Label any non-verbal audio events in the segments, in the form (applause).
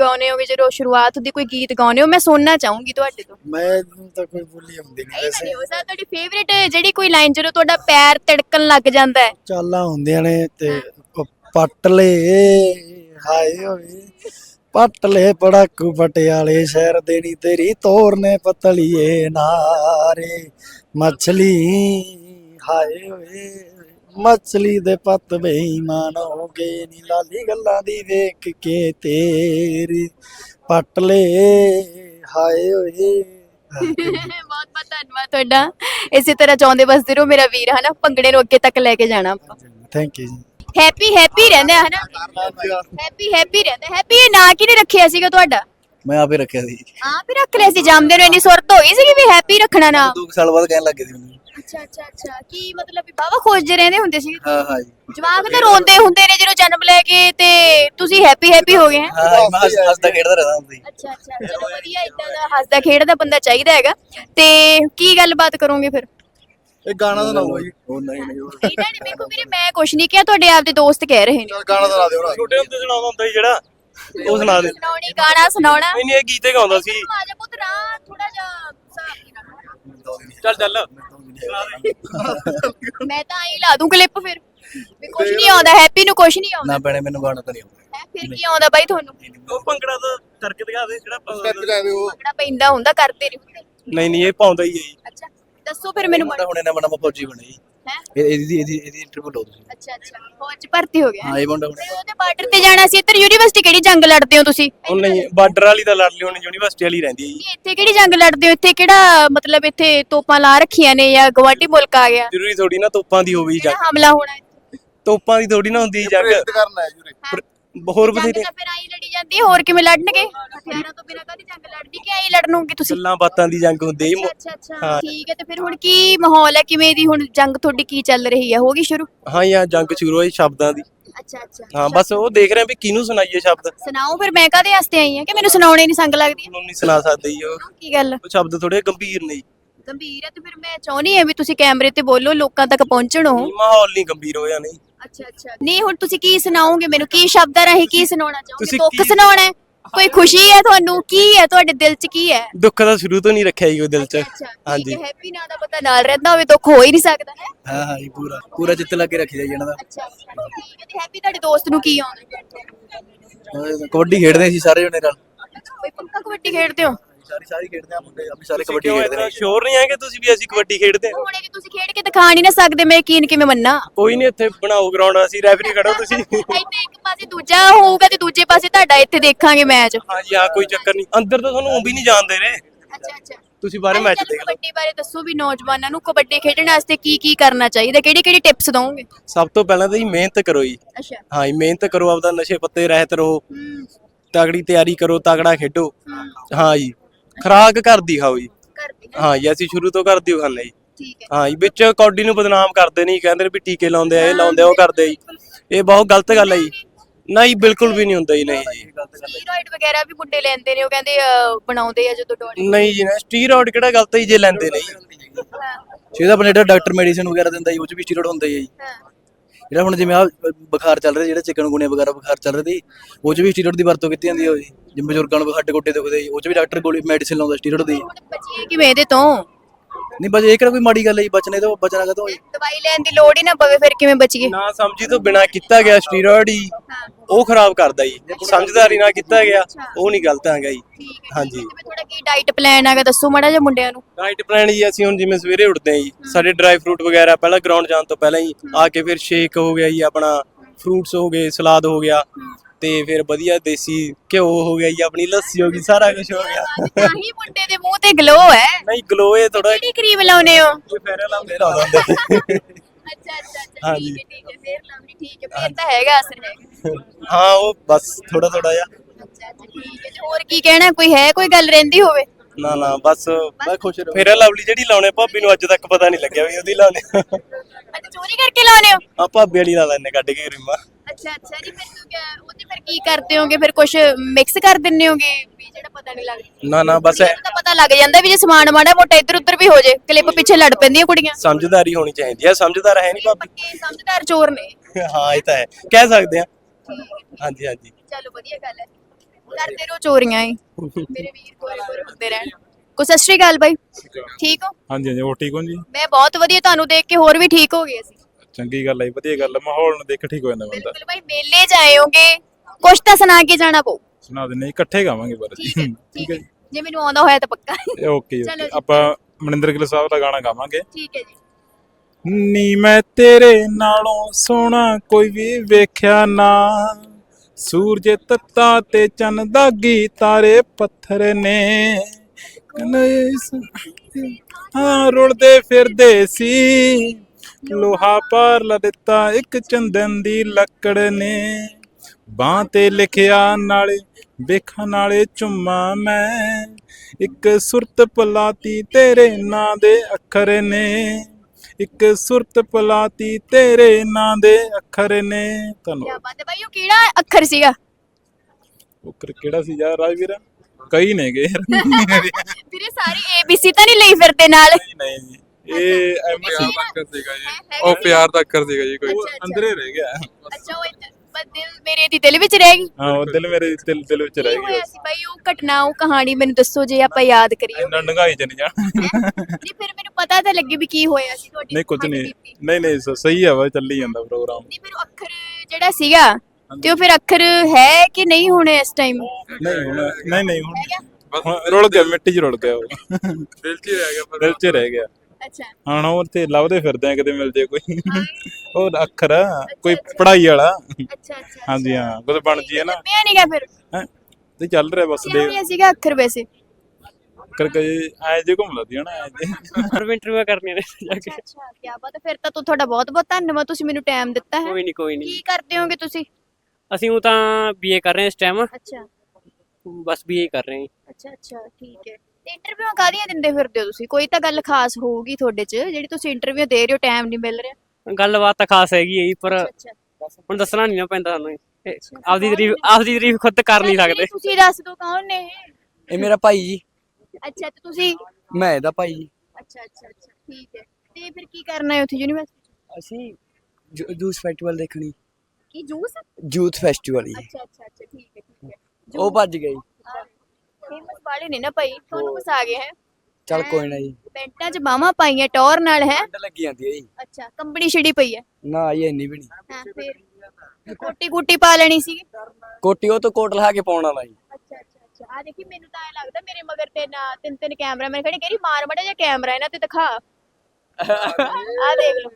ਗਾਉਂਦੇ ਹੋਗੇ ਜਦੋਂ ਸ਼ੁਰੂਆਤ ਹੁੰਦੀ ਕੋਈ ਗੀਤ ਗਾਉਂਦੇ ਹੋ? ਮੈਂ ਸੁਣਨਾ ਚਾਹੂੰਗੀ ਤੁਹਾਡੇ ਤੋਂ। ਮੈਂ ਤਾਂ ਕੋਈ ਬੋਲੀ ਆਉਂਦੀ ਨਹੀਂ ਵੈਸੇ। ਨਹੀਂ ਹੋ ਸਕਦਾ ਤੁਹਾਡੀ ਫੇਵਰੇਟ ਜਿਹੜੀ ਕੋਈ ਲਾਈਨ ਜਦੋਂ ਤੁਹਾਡਾ ਪੈਰ ਤਿੜਕਣ ਲੱਗ ਜਾਂਦਾ ਹੈ। ਚਾਲਾਂ ਹੁੰਦੀਆਂ ਨੇ ਤੇ ਉਹ ਪੱਟ ਲੇ ਹਾਏ ਓਏ। ਪੱਟ ਲੈ ਪੜਾਕੂ ਪਟਿਆਲੇ ਸ਼ਹਿਰ ਦੇਣੀ ਤੇਰੀ ਤੋਰ ਨੇ ਪਤਲੀਏ ਨਾਰੇ। ਮਛਲੀ ਹਾਏ ਓਏ। ਮਛਲੀ ਦੇ ਪੱਤ ਬੇਈਮਾਨ ਹੋ ਗਏ ਨੀ। ਲਾਲੀ ਗੱਲਾਂ ਦੀ ਵੇਖ ਕੇ ਤੇਰੀ ਪੱਟ ਲੈ। ਹਾਏ ਓਏ। ਬਹੁਤ ਬਹੁਤ ਧੰਨਵਾਦ ਤੁਹਾਡਾ। ਇਸੇ ਤਰ੍ਹਾਂ ਚਾਹੁੰਦੇ ਬਸਦੇ ਰਹੋ ਮੇਰਾ ਵੀਰ ਹਨਾ? ਭੰਗੜੇ ਨੂੰ ਅੱਗੇ ਤੱਕ ਲੈ ਕੇ ਜਾਣਾ ਆਪਾਂ। ਥੈਂਕ ਯੂ ਜੀ। ਹੈਪੀ ਹੈਪੀ ਰਹਿੰਦਾ ਹਨਾ? ਹੈਪੀ ਹੈਪੀ ਰਹਿੰਦਾ। ਹੈਪੀ ਇਹ ਨਾਂ ਕਿਹਨੇ ਰੱਖਿਆ ਸੀਗਾ ਤੁਹਾਡਾ? ਮੈਂ ਆਪੇ ਰੱਖਿਆ ਸੀ। ਆਪ ਹੀ ਰੱਖ ਲਿਆ ਸੀ। ਜੰਮਦੇ ਨੂੰ ਇੰਨੀ ਸੁਰਤ ਹੋਈ ਸੀ ਵੀ ਹੈਪੀ ਰੱਖਣਾ ਦੋ ਕੁ ਸਾਲ ਬਾਅਦ ਕਹਿਣ ਲੱਗੇ ਸੀ ਮੈਨੂੰ। ਅੱਛਾ ਅੱਛਾ ਅੱਛਾ। ਕੀ ਮਤਲਬ ਵੀ ਬਾਬਾ ਖੋਜਦੇ ਰਹਿੰਦੇ ਹੁੰਦੇ ਸੀ ਹਾਂ ਹਾਂ ਜੀ। ਜਵਾਕ ਤਾਂ ਰੋਂਦੇ ਹੁੰਦੇ ਨੇ ਜਦੋਂ ਜਨਮ ਲੈ ਕੇ ਤੇ ਤੁਸੀਂ ਹੈਪੀ ਹੈਪੀ ਹੋ ਗਏ ਹੈ? ਹਾਂ ਮੈਂ ਹੱਸ- ਹੱਸਦਾ ਖੇਡਦਾ ਰਹਿੰਦਾ ਹੁੰਦਾ ਸੀ ਅੱਛਾ ਅੱਛਾ ਚਲੋ ਵਧੀਆ ਇਦਾਂ ਦਾ ਹੱਸਦਾ ਖੇਡਦਾ ਬੰਦਾ ਚਾਹੀਦਾ ਹੈਗਾ। ਤੇ ਕੀ ਗੱਲਬਾਤ ਕਰੋਗੇ ਫਿਰ? ਇਹ ਗਾਣਾ ਤਾਂ ਲਾਓ ਜੀ। ਉਹ ਨਹੀਂ ਨਹੀਂ ਉਹ ਇਹਨਾਂ ਨੇ ਵੇਖੋ ਵੀਰੇ ਮੈਂ ਕੁਛ ਨਹੀਂ ਕਿਹਾ ਤੁਹਾਡੇ ਆਪਦੇ ਦੋਸਤ ਕਹਿ ਰਹੇ ਨੇ। ਚੱਲ ਗਾਣਾ ਤਾਂ ਲਾ ਦਿਓ ਨਾ। ਛੋਟੇ ਹੁੰਦੇ ਸੁਣਾਉਂਦਾ ਹੁੰਦਾ ਸੀ ਜਿਹੜਾ ਉਹ ਸੁਣਾ ਦੇ। ਸੁਣਾਉਣੀ ਗਾਣਾ ਸੁਣਾਉਣਾ। ਨਹੀਂ ਨਹੀਂ ਇਹ ਗੀਤੇ ਗਾਉਂਦਾ ਸੀ। ਆ ਜਾ ਪੁੱਤ ਥੋੜਾ ਜਿਹਾ ਹਿਸਾਬ ਨਾਲ। ਚੱਲ ਚੱਲ। ਮੈਂ ਤਾਂ ਆਈ ਲਾ ਦੂੰ ਕਲਿੱਪ ਫਿਰ। ਵੀ ਕੁਛ ਨਹੀਂ ਆਉਂਦਾ ਹੈਪੀ ਨੂੰ ਕੁਛ ਨਹੀਂ ਆਉਂਦਾ। ਨਾ ਭੈਣੇ ਮੈਨੂੰ ਗਾਣਾ ਤਾਂ ਨਹੀਂ ਆਉਂਦਾ। ਹੈਂ, ਫਿਰ ਕੀ ਆਉਂਦਾ ਬਾਈ ਤੁਹਾਨੂੰ? ਉਹ ਭੰਗੜਾ ਤਾਂ ਕਰਕੇ ਦਿਖਾ ਦੇ ਜਿਹੜਾ ਸਟੈਪ ਜਾ ਦਿਓ ਪਕੜਾ ਪੈਂਦਾ ਹੁੰਦਾ ਕਰਦੇ ਨਹੀਂ ਹੁੰਦੇ ਨਹੀਂ ਨਹੀਂ ਇਹ ਪਾਉਂਦਾ ਹੀ ਹੈ ਜੀ। ਅੱਛਾ ਦੱਸੋ ਫਿਰ ਮੈਨੂੰ ਹੁਣੇ ਨਵਾਂ ਨਵਾਂ ਫੌਜੀ ਬਣਿਆ ਜੀ। ਹੈ ਇਹ- ਇਹਦੀ ਇਹਦੀ ਇਹਦੀ ਇੰਟਰਵਿਊ ਲਓ ਤੁਸੀਂ। ਅੱਛਾ ਅੱਛਾ। ਫੌਜ 'ਚ ਭਰਤੀ ਹੋ ਗਿਆ ਹਾਂ ਇਹ ਹੁਣੇ ਤੇ ਉਹਦੇ ਬਾਰਡਰ ਤੇ ਜਾਣਾ ਸੀ ਇੱਧਰ ਯੂਨੀਵਰਸਿਟੀ ਕਿਹੜੀ ਜੰਗ ਲੜਦੇ ਹੋ ਤੁਸੀਂ? ਉਹ ਨਹੀਂ ਬਾਰਡਰ ਵਾਲੀ ਤਾਂ ਲੜ ਲਈ ਹੁਣ ਯੂਨੀਵਰਸਿਟੀ ਵਾਲੀ ਰਹਿੰਦੀ ਹੈ ਜੀ। ਨਹੀਂ, ਇੱਥੇ ਕਿਹੜੀ ਜੰਗ ਲੜਦੇ ਹੋ? ਇੱਥੇ ਕਿਹੜਾ ਮਤਲਬ ਇੱਥੇ ਤੋਪਾਂ ਲਾ ਰੱਖੀਆਂ ਨੇ ਜਾਂ ਗਵਾਂਢੀ ਮੁਲਕ ਆ ਗਿਆ? ਜ਼ਰੂਰੀ ਥੋੜੀ ਨਾ ਤੋਪਾਂ ਦੀ ਹੋਵੇ ਜੀ ਕਿਹੜਾ ਜੰਗ। ਹਮਲਾ ਹੋਣਾ ਇੱਥੇ? ਤੋਪਾਂ ਦੀ ਥੋੜੀ ਨਾ ਹੁੰਦੀ ਜੰਗ। ਪ੍ਰੇਰਿਤ ਕਰਨਾ ਹੈ ਜੂਰੇ ਪਰ ਹੋਰ ਜੰਗ ਬਥੇਰੇ ਤਾਂ ਫਿਰ ਆਈ ਲੜੀ ਜਾਂਦੀ ਹੈ, ਹੋਰ ਕਿਵੇਂ ਲੜਨਗੇ? ਹਥਿਆਰਾਂ ਤੋਂ ਬਿਨਾਂ ਕਾਹਦੀ ਜੰਗ ਲੜਦੀ ਕਿ ਆਈ ਲੜਨੋਗੇ ਤੁਸੀਂ? ਗੱਲਾਂ ਬਾਤਾਂ ਦੀ ਜੰਗ ਹੁੰਦੀ ਹੈ। ਅੱਛਾ ਅੱਛਾ ਠੀਕ ਹੈ ਤੇ ਫਿਰ ਹੁਣ ਕੀ ਮਾਹੌਲ ਹੈ? ਕਿਵੇਂ ਦੀ ਹੁਣ ਜੰਗ ਤੁਹਾਡੀ ਕੀ ਚੱਲ ਰਹੀ ਹੈ? ਹੋ ਗਈ ਸ਼ੁਰੂ? ਹਾਂ ਯਾ ਜੰਗ ਸ਼ੁਰੂ ਹੋਈ ਸ਼ਬਦਾਂ ਦੀ। ਅੱਛਾ ਅੱਛਾ। ਹਾਂ ਬਸ ਉਹ ਦੇਖ ਰਹੇ ਆ ਵੀ ਕਿਹਨੂੰ ਸੁਣਾਈਏ ਸ਼ਬਦ। ਸੁਣਾਓ ਫਿਰ ਮੈਂ ਕਾਹਦੇ ਵਾਸਤੇ ਆਈ ਹਾਂ? ਕਿ ਮੈਨੂੰ ਸੁਣਾਉਣੇ ਨਹੀਂ ਸੰਗ ਲੱਗਦੀ? ਉਹਨੂੰ ਨਹੀਂ ਸੁਣਾ ਸਕਦੇ ਜੀ ਉਹ। ਕੀ ਗੱਲ? ਉਹ ਸ਼ਬਦ ਥੋੜੇ ਗੰਭੀਰ ਨੇ ਜੀ। ਗੰਭੀਰ ਹੈ ਤੇ ਫਿਰ ਮੈਂ ਚਾਹੁੰਦੀ ਹਾਂ ਵੀ ਤੁਸੀਂ ਕੈਮਰੇ ਤੇ ਬੋਲੋ ਲੋਕਾਂ ਤੱਕ ਪਹੁੰਚਣੋ। ਮਾਹੌਲ ਨਹੀਂ ਗੰਭੀਰ ਹੋਇਆ ਨਹੀਂ। ਅੱਛਾ ਅੱਛਾ। ਨਹੀਂ ਹੁਣ ਤੁਸੀਂ ਕੀ ਸੁਣਾਓਗੇ ਮੈਨੂੰ? ਕੀ ਸ਼ਬਦਾਂ ਰਾਹੀਂ ਕੀ ਸੁਣਾਉਣਾ ਚਾਹੋਗੇ? ਤੁਸੀਂ ਦੁੱਖ ਕੀ- ਸੁਣਾਉਣਾ ਹੈ? ਕੋਈ ਖੁਸ਼ੀ ਹੈ ਤੁਹਾਨੂੰ? ਕੀ ਹੈ? ਤੁਹਾਡੇ ਦਿਲ 'ਚ ਕੀ ਹੈ? ਦੁੱਖ ਤਾਂ ਸ਼ੁਰੂ ਤੋਂ ਨਹੀਂ ਰੱਖਿਆ ਜੀ ਉਹ ਦਿਲ 'ਚ। ਹਾਂਜੀ। ਹੈਪੀ ਨਾਲ ਦਾ ਪਤਾ ਨਾਲ ਰਹਿੰਦਾ ਹੋਵੇ ਦੁੱਖ ਹੋ ਹੀ ਨਹੀਂ ਸਕਦਾ ਹੈ ਹਾਂ ਹਾਂ ਜੀ ਪੂਰਾ ਪੂਰਾ ਚਿੱਤ ਲਾ ਕੇ ਰੱਖੀਦਾ ਜੀ ਇਹਨਾਂ ਦਾ। ਅੱਛਾ ਠੀਕ ਹੈ ਤੇ ਹੈਪੀ ਤੁਹਾਡੇ ਦੋਸਤ ਨੂੰ ਕੀ ਆਉਂਦਾ? ਹਾਂ, ਕਬੱਡੀ ਖੇਡਦੇ ਸੀ ਸਾਰੇ ਜਣੇ ਨਾਲ। ਕੋਈ ਪੱਕਾ ਕਬੱਡੀ ਖੇਡਦੇ ਹੋ? ਸਾਰੀ ਸਾਰੀ ਖੇਡਦੇ ਆ ਮੁੰਡੇ ਅਸੀਂ ਸਾਰੇ ਕਬੱਡੀ ਖੇਡਦੇ ਨੇ। ਸ਼ੋਰ ਨਹੀਂ ਹੈਗੇ ਤੁਸੀਂ ਵੀ ਅਸੀਂ ਕਬੱਡੀ ਖੇਡਦੇ ਹਾਂ? ਹੁਣੇ ਕਿ ਤੁਸੀਂ ਖੇਡ ਕੇ ਦਿਖਾ ਨਹੀਂ ਨਾ ਸਕਦੇ ਮੈਂ ਯਕੀਨ ਕਿਵੇਂ ਮੰਨਾਂ? ਕੋਈ ਨਹੀਂ ਇੱਥੇ ਬਣਾਓ ਗਰਾਊਂਡ ਅਸੀਂ ਰੈਫਰੀ ਖੜੋ ਤੁਸੀਂ। (laughs) ਇੱਥੇ ਇੱਕ ਪਾਸੇ ਦੂਜਾ ਹੋਊਗਾ ਤੇ ਦੂਜੇ ਪਾਸੇ ਤੁਹਾਡਾ ਇੱਥੇ ਦੇਖਾਂਗੇ ਮੈਚ ਹਾਂਜੀ ਹਾਂ ਕੋਈ ਚੱਕਰ ਨਹੀਂ। ਅੰਦਰ ਤਾਂ ਤੁਹਾਨੂੰ ਉਹ ਵੀ ਨਹੀਂ ਜਾਣਦੇ ਨੇ। ਅੱਛਾ ਅੱਛਾ। ਤੁਸੀਂ ਬਾਰੇ ਮੈਚ ਦੇਖ ਲਓ। ਕਬੱਡੀ ਬਾਰੇ ਦੱਸੋ ਵੀ ਨੌਜਵਾਨਾਂ ਨੂੰ ਕਬੱਡੀ ਖੇਡਣ ਵਾਸਤੇ ਕੀ ਕੀ ਕਰਨਾ ਚਾਹੀਦਾ ਕਿਹੜੀ ਕਿਹੜੀ ਟਿਪਸ ਦਵੋਗੇ? ਸਭ ਤੋਂ ਪਹਿਲਾਂ ਤਾਂ ਜੀ ਮਿਹਨਤ ਕਰੋ ਜੀ। ਅੱਛਾ। ਹਾਂ ਜੀ ਮਿਹਨਤ ਕਰੋ ਆਪਦਾ ਨਸ਼ੇ ਪੱਤੇ ਰਹਿਤ ਰਹੋ। ਹੂੰ। ਤਗੜੀ ਤਿਆਰੀ ਕਰੋ ਤਗੜਾ ਖੇਡੋ। ਹੂੰ। ਹਾਂ ਜੀ। ਖਰਾਕ ਘਰ ਦੀ ਖਾਓ ਜੀ। ਕਰਦੀ ਹਾਂ ਜੀ ਅਸੀਂ ਸ਼ੁਰੂ ਤੋਂ ਘਰ ਦੀ ਖਾਂਦੇ ਜੀ। ਠੀਕ ਹੈ। ਹਾਂ ਜੀ ਵਿੱਚ ਕੌਡੀ ਨੂੰ ਬਦਨਾਮ ਕਰਦੇ ਨਹੀਂ ਕਹਿੰਦੇ ਨੇ ਵੀ ਟੀਕੇ ਲਾਉਂਦੇ ਆ ਇਹ ਲਾਉਂਦੇ ਆ ਉਹ ਕਰਦੇ ਜੀ। ਇਹ ਬਹੁਤ ਗਲਤ ਗੱਲ ਹੈ ਜੀ। ਨਹੀਂ ਬਿਲਕੁਲ ਵੀ ਨਹੀਂ ਹੁੰਦਾ ਜੀ ਨਹੀਂ ਜੀ। ਸਟੀਰੋਇਡ ਵਗੈਰਾ ਵੀ ਮੁੰਡੇ ਲੈਂਦੇ ਨੇ ਉਹ ਕਹਿੰਦੇ ਅਹ, ਬਣਾਉਂਦੇ ਆ ਜਦੋਂ ਡੋਡੀ ਨਹੀਂ ਜੀ ਨਾ ਸਟੀਰੋਇਡ ਕਿਹੜਾ ਗਲਤ ਹੈ ਜੀ ਜੇ ਲੈਂਦੇ ਨੇ ਜੀ ਜਿਹਦਾ ਆਪਣੇ ਜਿਹੜਾ ਡਾਕਟਰ ਮੈਡੀਸਿਨ ਵਗੈਰਾ ਦਿੰਦਾ ਜੀ ਉਹ ਚ ਵੀ ਸਟੀਰੋਇਡ ਹੁੰਦਾ ਹੀ ਹੈ। ਜੀ ਜਿਹੜਾ ਹੁਣ ਜਿਵੇਂ ਆ ਬੁਖਾਰ ਚੱਲ ਰਿਹਾ ਜਿਹੜਾ ਚਿਕਨ ਗੁਨੀਆ ਵਗੈਰਾ ਬੁਖਾਰ ਚੱਲ ਰਿਹਾ ਸੀ ਉਹ ਚ ਵੀ ਸਟੀਰੋਇਡ ਦੀ ਵਰਤੋਂ ਕੀਤੀ ਜਾਂਦੀ ਹੈ ਜੀ। ਜਿਵੇਂ ਬਜ਼ੁਰਗਾਂ ਨੂੰ ਹੱਡ ਗੋਡੇ ਦੁਖਦੇ ਜੀ ਉਹ ਚ ਵੀ ਡਾਕਟਰ ਗੋਲੀ ਮੈਡੀਸਿਨ ਲਾਉਂਦਾ ਸਟੀਰੋਇਡ ਦੀ। ਹੁਣ ਬਚੀਏ ਕਿਵੇਂ ਇਹਦੇ ਤੋਂ? ਨਹੀਂ ਬਸ ਇਹ ਕਿਹੜਾ ਕੋਈ ਮਾੜੀ ਗੱਲ ਹੈ ਜੀ ਬਚਣੇ ਤੋਂ ਬਚਣਾ ਕਦੋਂ ਦਵਾਈ ਲੈਣ ਦੀ ਲੋੜ ਹੀ ਨਾ ਪਵੇ ਫਿਰ ਕਿਵੇਂ ਬਚੀਏ? ਨਾ ਸਮਝੀ ਤੋਂ ਬਿਨਾ ਕੀਤਾ ਗਿਆ ਸਟੀਰੋਇਡ ਹੀ ਉਹ ਖਰਾਬ ਕਰਦਾ ਜੀ। ਸਮਝਦਾਰੀ ਨਾਲ ਕੀਤਾ ਗਿਆ ਉਹ ਨਹੀਂ ਗਲਤ ਹੈਗਾ ਜੀ। ਹਾਂਜੀ। ਤੁਹਾਡਾ ਕੀ ਡਾਈਟ ਪਲਾਨ ਹੈਗਾ ਦੱਸੋ ਮਾੜਾ ਜਿਹਾ ਮੁੰਡਿਆਂ ਨੂੰ। ਡਾਈਟ ਪਲਾਨ ਜੀ ਅਸੀਂ ਹੁਣ ਜਿਵੇਂ ਸਵੇਰੇ ਉੱਠਦੇ ਹਾਂ ਜੀ ਸਾਡੇ ਡਰਾਈ ਫਰੂਟ ਵਗੈਰਾ ਪਹਿਲਾਂ ਗਰਾਊਂਡ ਜਾਣ ਤੋਂ ਪਹਿਲਾਂ ਹੀ ਆ ਕੇ ਫਿਰ ਸ਼ੇਕ ਹੋ ਗਿਆ ਜੀ ਆਪਣਾ ਫਰੂਟਸ ਹੋ ਗਏ ਸਲਾਦ ਹੋ ਗਿਆ। ਤੇ ਫਿਰ ਵਧੀਆ ਦੇਸੀ ਘਿਓ ਹੋ ਗਿਆ ਜੀ ਆਪਣੀ ਲੱਸੀ ਹੋ ਗਈ ਸਾਰਾ ਕੁਝ ਹੋ ਗਿਆ। ਤਾਂ ਹੀ ਮੁੰਡੇ ਦੇ ਮੂੰਹ ਤੇ ਗਲੋ ਹੈ। ਨਹੀਂ ਗਲੋ ਇਹ ਥੋੜਾ ਕਿਹੜੀ ਕਰੀਮ ਲਾਉਨੇ ਹੋ? ਫੇਰੇ ਲਾਉਂਦੇ ਲਾਉਂਦਾ ਹੁੰਦਾ ਅੱਛਾ ਅੱਛਾ ਅੱਛਾ ਹਾਂਜੀ। ਠੀਕ ਹੈ ਠੀਕ ਹੈ ਫੇਰ ਠੀਕ ਹੈ ਫੇਰ ਤਾਂ ਹੈਗਾ ਅਸਰ। ਹੈਗਾ ਹਾਂ ਉਹ ਬਸ ਥੋੜਾ ਥੋੜਾ ਜਿਹਾ। ਅੱਛਾ ਅੱਛਾ ਠੀਕ ਹੈ। ਤੇ ਹੋਰ ਕੀ ਕਹਿਣਾ ਕੋਈ ਹੈ ਕੋਈ ਗੱਲ ਰਹਿੰਦੀ ਹੋਵੇ? ਨਾ ਨਾ ਬਸ ਮੈਂ ਖੁਸ਼ ਰਹੋ ਫੇਰ ਲਵਲੀ ਜਿਹੜੀ ਲਾਉਣੇ ਭਾਬੀ ਨੂੰ ਅੱਜ ਤੱਕ ਪਤਾ ਨਹੀਂ ਲੱਗਿਆ ਵੀ ਉਹਦੀ ਲਾਉਣੇ। ਚੋਰੀ ਕਰਕੇ ਲਾਉਨੇ ਹੋ ਆ ਭਾਬੀ ਵਾਲੀ ਲਾ ਲੈਣੇ ਕੱਢ ਕੇ ਰੀਮਾ ਅੱਛਾ ਅੱਛਾ ਜੀ ਫਿਰ ਤੂੰ ਕਿਆ ਉਹਦੇ ਫਿਰ ਕੀ ਕਰਦੇ ਹੋਗੇ? ਫਿਰ ਕੁਝ ਮਿਕਸ ਕਰ ਦਿੰਨੇ ਹੋਗੇ? ਵੀ ਜਿਹੜਾ ਪਤਾ ਨਹੀਂ ਲੱਗਦਾ। ਨਾ ਨਾ ਬਸ ਇਹ ਤਾਂ ਪਤਾ ਲੱਗ ਜਾਂਦਾ ਵੀ ਜੇ ਸਮਾਨ ਮਾੜਾ ਮੋਟਾ ਇੱਧਰ ਉੱਧਰ ਵੀ ਹੋ ਜੇ ਕਲਿੱਪ ਪਿੱਛੇ ਲੜ ਪੈਂਦੀਆਂ ਕੁੜੀਆਂ। ਸਮਝਦਾਰੀ ਹੋਣੀ ਚਾਹੀਦੀ ਹੈ ਸਮਝਦਾਰ ਹੈ ਨਹੀਂ ਭਾਬੀ। ਪੱਕੇ ਸਮਝਦਾਰ ਚੋਰ ਨੇ। ਹਾਂ ਇਹ ਤਾਂ ਹੈ। ਕਹਿ ਸਕਦੇ ਆ। ਹਾਂਜੀ ਹਾਂਜੀ। ਚਲੋ ਵਧੀਆ ਗੱਲ ਹੈ। ਕਰਦੇ ਰਹੋ ਚੋਰੀਆਂ ਹੀ ਮੇਰੇ ਵੀਰ ਕੋਲ ਕੋਲ ਹੁੰਦੇ ਰਹਿਣ। ਕੋ ਸਤਿ ਸ਼੍ਰੀ ਅਕਾਲ ਬਾਈ। ਠੀਕ ਹੋ? ਹਾਂਜੀ ਹਾਂਜੀ ਉਹ ਠੀਕ ਹੋ ਜੀ? ਮੈਂ ਬਹੁਤ ਵਧੀਆ ਤੁਹਾਨੂੰ ਦੇਖ ਕੇ ਹੋਰ ਵੀ ਠੀਕ ਹੋ ਗਏ ਅਸੀਂ। ਚੰਗੀ ਗੱਲ ਹੈ ਵਧੀਆ ਗੱਲ ਹੈ ਮਾਹੌਲ ਨੂੰ ਦੇਖ ਕੇ ਠੀਕ ਹੋ ਜਾਂਦਾ ਬੰਦਾ। ਬਿਲਕੁਲ ਬਾਈ ਮੇਲੇ ਜਾਏ ਹੋਗੇ ਕੁਛ ਤਾਂ ਸੁਣਾ ਕੇ ਜਾਣਾ ਪਊ। ਸੁਣਾ ਜੀ, ਇਕੱਠੇ ਗਾਵਾਂਗੇ ਪਰ ਠੀਕ ਹੈ ਜੀ। ਜੀ। ਮੈਨੂੰ ਆਉਂਦਾ ਹੋਇਆ ਤਾਂ ਪੱਕਾ। ਓਕੇ ਜੀ। ਆਪਾਂ ਮਨਿੰਦਰ ਗਿੱਲ ਸਾਹਿਬ ਦਾ ਗਾਣਾ ਗਾਵਾਂਗੇ। ਠੀਕ ਹੈ ਜੀ। ਨੀ ਮੈਂ ਤੇਰੇ ਨਾਲੋਂ ਸੋਹਣਾ ਕੋਈ ਵੀ ਵੇਖਿਆ ਨਾ। ਸੂਰਜ ਤੱਤਾ ਤੇ ਚੰਨ ਦਾਗੀ ਤਾਰੇ ਪੱਥਰ ਨੇ। ਕਨੇ ਹਾਂ ਰੁਲਦੇ ਫਿਰਦੇ ਸੀ। ਲੋਹਾ ਪਾਰ ਲਾ ਦਿੱਤਾ ਇੱਕ ਚੰਦਨ ਦੀ ਲੱਕੜ ਨੇ। ਬਾਹ ਤੇ ਲਿਖਿਆ ਨਾਲੇ ਵੇਖਾਂ ਨਾਲੇ ਚੁੰਮਾ ਮੈਂ। ਇੱਕ ਸੁਰਤ ਪਲਾਤੀ ਤੇਰੇ ਨਾਂ ਦੇ ਅੱਖਰ ਨੇ। ਇੱਕ ਸੁਰਤ ਪਲਾਤੀ ਤੇਰੇ ਨਾਂ ਦੇ ਅੱਖਰ ਨੇ। ਕੀ ਧੰਨਵਾਦ ਬਾਤ ਹੈ ਬਾਈ ਉਹ ਕਿਹੜਾ ਅੱਖਰ ਸੀਗਾ? ਉਹ ਕਿ- ਕਿਹੜਾ ਸੀ ਯਾਰ ਰਾਜਵੀਰ ਕਈ ਨੇਗੇ ਯਾਰ। (laughs) ਵੀਰੇ ਸਾਰੀ ABC ਤਾਂ ਨਹੀਂ ਲਈ ਫਿਰਦੇ ਨਾਲ? ਨਹੀਂ ਨਹੀਂ। ਜੀ ਇਹ ਐਮਸੀ ਅੱਖਰ ਸੀਗਾ ਜੀ। ਹੈ- ਉਹ ਪਿਆਰ ਦਾ ਅੱਖਰ ਸੀਗਾ ਜੀ ਕੋਈ। ਉਹ ਅੱਛਾ, ਅੱਛਾ। ਅੰਦਰੇ ਰਹਿ ਗਿਆ। ਅੱਛਾ ਉਹ ਇੱਥੇ- ਬਸ ਦਿਲ ਮੇਰੇ ਦੀ ਦਿਲ ਵਿੱਚ ਰਹਿ ਗਈ। ਹਾਂ ਉਹ ਦਿਲ ਮੇਰੇ ਦਿਲ ਦਿਲ ਵਿੱਚ ਕੀ ਰਹਿ ਗਿਆ ਹੋਇਆ ਸੀ ਬਾਈ? ਉਹ ਘਟਨਾ ਉਹ ਕਹਾਣੀ ਮੈਨੂੰ ਦੱਸੋ ਜੇ ਆਪਾਂ ਯਾਦ ਕਰੀਏ। ਇੰਨਾ ਡੰਗਾਈ ਚ ਨਹੀਂ ਜਾਣਾ। ਨਹੀਂ ਫਿਰ ਮੈਨੂੰ ਪਤਾ ਤਾਂ ਲੱਗੇ ਵੀ ਕੀ ਹੋਇਆ ਸੀ ਤੁਹਾਡੀ ਨਹੀਂ ਕੁਝ ਨਹੀਂ। ਨਹੀਂ ਨਹੀਂ ਸ- ਸਹੀ ਆ ਵਾ ਚੱਲੀ ਜਾਂਦਾ ਪ੍ਰੋਗਰਾਮ। ਨਹੀਂ ਫਿਰ ਉਹ ਅੱਖਰ ਜਿਹੜਾ ਸੀਗਾ ਤੇ ਉਹ ਫਿਰ ਅੱਖਰ ਹੈ ਕਿ ਨਹੀਂ ਹੁਣ ਇਸ ਟਾਈਮ ਨਹੀਂ ਹੁਣ ਨਹੀਂ ਨਹੀਂ ਹੁਣ ਹੁਣ ਰੁਲ ਗਿਆ ਮਿੱਟੀ 'ਚ ਰੁਲ ਗਿਆ ਉਹ। ਦਿਲ 'ਚ ਹੀ ਰਹਿ ਗਿਆ ਪਰ ਦਿਲ 'ਚ ਰਹਿ ਗਿਆ। ਅੱਛਾ। ਹੁਣ ਉਹ ਤੇ ਲੱਭਦੇ ਫਿਰਦੇ ਆ ਕਿਤੇ ਮਿਲ ਜੇ ਕੋਈ। ਉਹ ਅੱਖਰ ਆ, ਕੋਈ ਪੜਾਈ ਵਾਲਾ। ਅੱਛਾ ਅੱਛਾ ਹਾਂਜੀ ਹਾਂ ਕੁਝ ਬਣ ਜੀ ਹੈ ਨਾ। ਲੱਭਿਆ ਨਹੀਂਗਾ ਫਿਰ? ਹੈਂ, ਤੇ ਚੱਲ ਰਿਹਾ ਬਸ ਦੇ ਜਿਹਾ ਸੀਗਾ ਅੱਖਰ ਵੈਸੇ। ਕਰਕੇ ਐ ਜੇ ਘੁੰਮ ਲਦੀ ਹਨਾ ਐ ਜੇ। ਹਰ ਇੰਟਰਵਿਊ ਕਰਨੀਆਂ ਨੇ ਜਾ ਕੇ। ਅੱਛਾ ਅੱਛਾ ਕੀ ਬਾਤ ਹੈ। ਫਿਰ ਤਾਂ ਤੂੰ ਤੁਹਾਡਾ ਬਹੁਤ ਬਹੁਤ ਧੰਨਵਾਦ ਤੁਸੀਂ ਮੈਨੂੰ ਟਾਈਮ ਦਿੱਤਾ ਹੈ। ਕੋਈ ਨਹੀਂ ਕੋਈ ਨਹੀਂ ਕੀ ਕਰਦੇ ਹੋਗੇ ਤੁਸੀਂ? ਅਸੀਂ ਉਹ ਤਾਂ ਬੀਏ ਕਰ ਰਹੇ ਹਾਂ ਇਸ ਟਾਈਮ ਅੱਛਾ। ਬਸ ਬੀਏ ਕਰ ਰਹੇ ਹਾਂ ਅੱਛਾ ਅੱਛਾ ਠੀਕ ਹੈ। ਤੇ ਇੰਟਰਵਿਊ ਕਾਹਦੀਆਂ ਦਿੰਦੇ ਫਿਰਦੇ ਹੋ ਤੁਸੀਂ? ਕੋਈ ਤਾਂ ਗੱਲ ਖਾਸ ਹੋਊਗੀ ਤੁਹਾਡੇ 'ਚ ਜਿਹੜੀ ਤੁਸੀਂ ਇੰਟਰਵਿਊ ਦੇ ਰਹੇ ਹੋ ਟਾਈਮ ਨਹੀਂ ਮਿਲ ਰਿਹਾ। ਗੱਲਬਾਤ ਤਾਂ ਖਾਸ ਹੈਗੀ ਹੈ ਜੀ, ਪਰ ਅੱਛਾ ਹੁਣ ਦੱਸਣਾ ਨਹੀਂ ਨਾ ਪੈਂਦਾ ਸਾਨੂੰ ਇਹ। ਆਪਦੀ ਤਾਰੀਫ ਆਪਦੀ ਤਾਰੀਫ ਖੁਦ ਕਰ ਨਹੀਂ ਸਕਦੇ। ਤੁਸੀਂ ਦੱਸ ਦਿਓ ਕੌਣ ਨੇ ਇਹ? ਇਹ ਮੇਰਾ ਭਾਈ ਜੀ। ਅੱਛਾ ਤੇ ਤੁਸੀਂ? ਮੈਂ ਇਹਦਾ ਭਾਈ ਜੀ। ਅੱਛਾ ਅੱਛਾ ਅੱਛਾ ਠੀਕ ਹੈ। ਤੇ ਫਿਰ ਕੀ ਕਰਨਾ ਹੈ ਉੱਥੇ ਯੂਨੀਵਰਸਿਟੀ ਅਸੀਂ ਜੂਸ ਫੈਸਟੀਵਲ ਦੇਖਣੀ। ਕੀ ਜੂਸ? ਯੂਥ ਫੈਸਟੀਵਲ ਜੀ। ਅੱਛਾ ਅੱਛਾ ਅੱਛਾ ਠੀਕ ਹੈ ਠੀਕ ਹੈ। ਉਹ ਭੱਜ ਗਈ ਫੇਮਸ ਵਾਲੇ ਨੇ ਨਾ ਭਾਈ ਤੁਹਾਨੂੰ ਕੁਛ ਆ ਗਿਆ ਹੈ। ਚੱਲ ਕੋਈ ਨਾ ਜੀ। ਪੈਂਟਾਂ 'ਚ ਬਾਹਾਂ ਪਾਈਆਂ ਟੌਰ ਨਾਲ ਹੈ? ਠੰਡ ਲੱਗੀ ਜਾਂਦੀ ਹੈ ਜੀ। ਅੱਛਾ ਕੰਬਣੀ ਛਿੜੀ ਪਈ ਹੈ। ਨਾ ਜੀ ਇੰਨੀ ਵੀ ਨਹੀਂ। ਹਾਂ ਫਿਰ। ਕੋਟੀ ਕੁੱਟੀ ਪਾ ਲੈਣੀ ਸੀ ਕੋਟੀ ਉਹ ਤੋਂ ਕੋਟ ਲਹਾ ਕੇ ਪਾਉਣ ਵਾਲਾ ਜੀ। ਅੱਛਾ ਅੱਛਾ ਅੱਛਾ। ਆ ਦੇਖੀ ਮੈਨੂੰ ਤਾਂ ਐ ਲੱਗਦਾ ਮੇਰੇ ਮਗਰ ਤੇ ਨਾ ਤਿੰਨ ਤਿੰਨ ਕੈਮਰਾ ਮੈਂ ਖੜੀ ਕਹਿਰੀ ਮਾਰ ਮੜਾ ਜਿਹਾ ਕੈਮਰਾ ਇਹਨਾਂ ਤੇ ਦਿਖਾ। ਆ ਦੇਖ ਲਓ।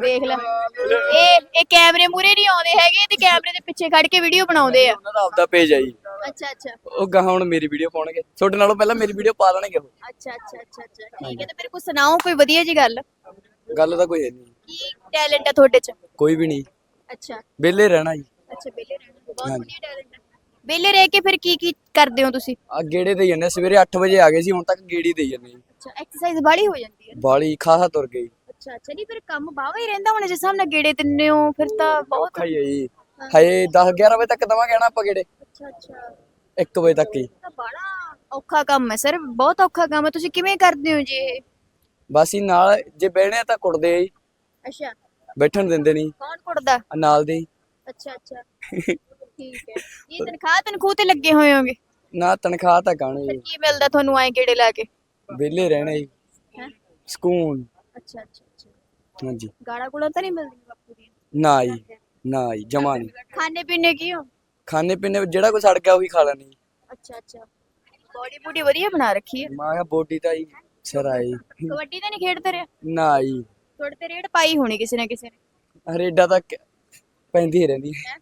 ਦੇਖ ਲੈ। ਇਹ ਇਹ ਕੈਮਰੇ ਮੂਰੇ ਨਹੀਂ ਆਉਂਦੇ ਹੈਗੇ ਤੇ ਕੈਮਰੇ ਦੇ ਪਿੱਛੇ ਖੜ ਕੇ ਵੀਡੀਓ ਬਣਾਉਂਦੇ ਆ। ਉਹਨਾਂ ਦਾ ਆਪਦਾ ਪੇਜ ਆ ਜੀ। ਅੱਛਾ ਅੱਛਾ। ਉਹ ਗਾਹਾਂ ਹੁਣ ਮੇਰੀ ਵੀਡੀਓ ਪਾਉਣਗੇ। ਤੁਹਾਡੇ ਨਾਲੋਂ ਪਹਿਲਾਂ ਮੇਰੀ ਵੀਡੀਓ ਪਾ ਦੇਣਗੇ ਉਹ। ਅੱਛਾ ਅੱਛਾ ਅੱਛਾ ਅੱਛਾ। ਠੀਕ ਹੈ ਤੇ ਫਿਰ ਕੁਝ ਸੁਣਾਓ ਕੋਈ ਵਧੀਆ ਜੀ ਗੱਲ? ਗੱਲ ਤਾਂ ਕੋਈ ਹੈ ਨਹੀਂ। ਕੀ ਟੈਲੈਂਟ ਆ ਤੁਹਾਡੇ 'ਚ? ਕੋਈ ਵੀ ਨਹੀਂ। ਅੱਛਾ। ਵਿਹਲੇ ਰਹਿਣਾ ਜੀ। ਅੱਛਾ ਬੇਲੇ ਰਹਿਣਾ। ਬਹੁਤ ਹਾਂਜੀ। ਵਧੀਆ ਟੈਲੈਂਟ ਬੇਲੇ ਰਹਿ ਕੇ ਫਿਰ ਕੀ ਕੀ ਕਰਦੇ ਹੋ ਤੁਸੀਂ? ਆ ਗੇੜੇ ਦੇ ਜਾਂਦੇ ਸਵੇਰੇ 8 ਵਜੇ ਆ ਗਏ ਸੀ ਹੁਣ ਤੱਕ ਗੇੜੀ ਦੇ ਜਾਂਦੇ ਜੀ। ਅੱਛਾ ਐਕਸਰਸਾਈਜ਼ ਬਾੜੀ ਹੋ ਜਾਂਦੀ ਹੈ। ਬਾਲੀ ਖਾਸਾ ਤੁਰ ਗਈ ਅੱਛਾ ਅੱਛਾ। ਨਹੀਂ ਫਿਰ ਕੰਮ ਬਾਵਾ ਹੀ ਰਹਿੰਦਾ ਹੁਣ ਜਿਸ ਹਿਸਾਬ ਨਾਲ ਗੇੜੇ ਦਿੰਨੇ ਹੋ ਫਿਰ ਤਾਂ ਬਹੁਤ ਔਖਾ ਹੀ ਹੈ ਜੀ। ਹਏ 10 11 ਵਜੇ ਤੱਕ ਦਵਾਂਗੇ ਨਾ ਆਪਾਂ ਗੇੜੇ। ਅੱਛਾ ਅੱਛਾ। 1 ਵਜੇ ਤੱਕ ਹੀ। ਤਾਂ ਬੜਾ ਔਖਾ ਕੰਮ ਹੈ ਸਰ ਬਹੁਤ ਔਖਾ ਕੰਮ ਹੈ। ਤੁਸੀਂ ਕਿਵੇਂ ਕਰਦੇ ਹੋ ਜੀ ਇਹ? ਬਸ ਹੀ ਨਾਲ ਜੇ ਬਹਿਣੇ ਆ ਤਾਂ ਕੁੱਟਦੇ ਆ ਜੀ। ਅੱਛਾ। ਬੈਠਣ ਦਿੰਦੇ ਨਹੀਂ ਕੌਣ ਕੁੜਦਾ ਆ ਨਾਲ ਦੇ ਹੀ। ਅੱਛਾ ਅੱਛਾ। ਠੀਕ ਹੈ। ਇਹ ਤਨਖਾਹ ਤਨਖੂਹ ਤੇ ਲੱਗੇ ਹੋਏ ਹੋਗੇ? ਨਾ ਤਨਖਾਹ ਤਾਂ ਜੀ। ਕੀ ਮਿਲਦਾ ਤੁਹਾਨੂੰ ਐ ਗੇੜੇ ਲਾ ਕੇ? ਵਿਹਲੇ ਰਹਿਣਾ ਜੀ। ਹੈਂ? ਸਕੂਨ। ਅੱਛਾ ਅੱਛਾ ਅੱਛਾ। ਹਾਂਜੀ। ਗਾੜਾ ਗੁੜਾ ਤਾਂ ਨਹੀਂ ਮਿਲਦੀ ਬਾਪੂ ਨਾ ਜੀ। ਨਾ ਜੀ ਜਮਾ ਨਹੀਂ। ਖਾਣੇ ਪੀਣੇ ਕੀ ਹੋ? ਖਾਣੇ ਪੀਣੇ ਜਿਹੜਾ ਕੋਈ ਸੜ ਗਿਆ ਉਹੀ ਖਾ ਲੈਣੀ ਅੱਛਾ ਅੱਛਾ। ਬੋਡੀ ਬੂਡੀ ਵਧੀਆ ਬਣਾ ਰੱਖੀ ਹੈ? ਮਾਂ ਕਿਹਾ ਬੋਡੀ ਤਾਂ ਜੀ ਸਿਰ ਆਈ ਕਬੱਡੀ ਤਾਂ ਨਹੀਂ ਖੇਡਦੇ ਰਿਹਾ? ਨਾ ਜੀ। ਤੁਹਾਡੇ ਤੇ ਰੇਡ ਪਾਈ ਹੋਣੀ ਕਿਸੇ ਨਾ ਕਿਸੇ ਨੇ? ਹਰੇਡਾ ਤਾਂ ਕ- ਪੈਂਦੀ ਹੀ ਰਹਿੰਦੀ। ਹੈਂ?